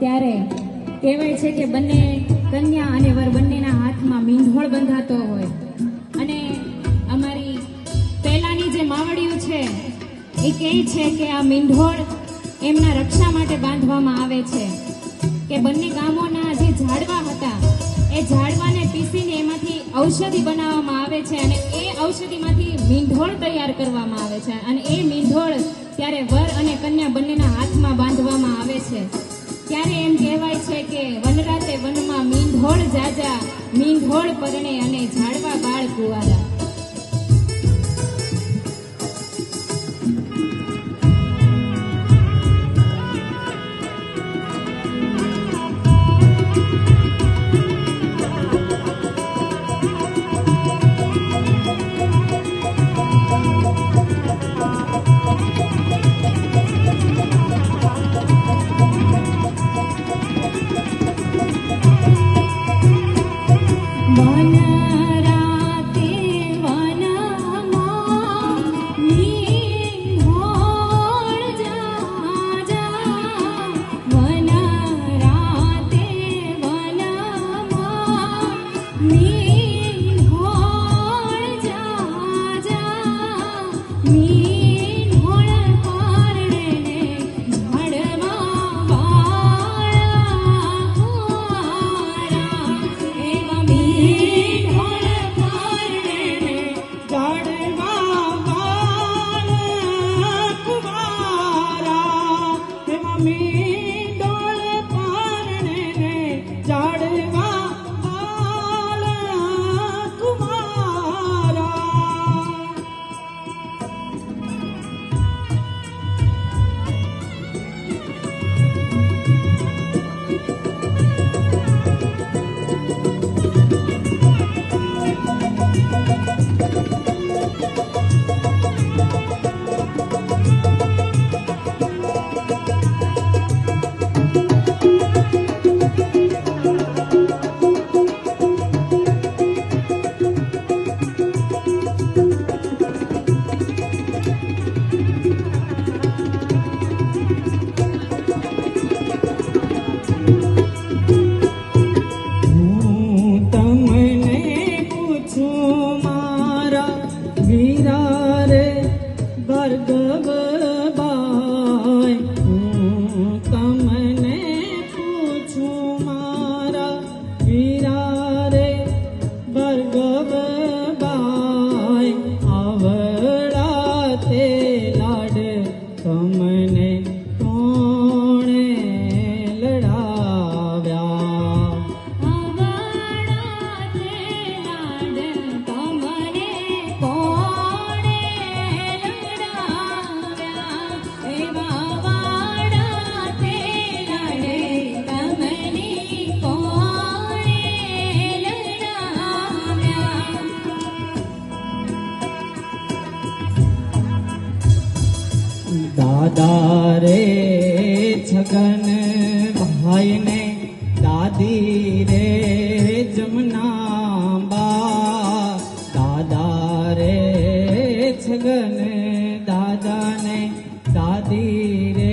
ત્યારે કહેવાય છે કે બંને કન્યા અને વર બંનેના હાથમાં મીંઢોળ બંધાતો હોય. અને અમારી પહેલાની જે માવડિયું છે, એ કહે છે કે આ મીંઢોળ એમના રક્ષા માટે બાંધવામાં આવે છે. કે બંને ગામોના જે ઝાડવા હતા, એ ઝાડવાને પીસીને એમાંથી ઔષધિ બનાવવામાં આવે છે અને એ ઔષધિમાંથી મીંઢોળ તૈયાર કરવામાં આવે છે. અને એ મીંઢોળ ત્યારે વર અને કન્યા બંનેના હાથમાં બાંધવામાં આવે છે. કહેવાય છે કે વનરાતે વનમાં મીંઢોળ જાજા મીંઢોળ પરણે અને ઝાડવા બાળ કુવારા. દાદા રે છગન ભાઈને દાદી રે જમના બા દાદા રે છગન દાદાને દાદી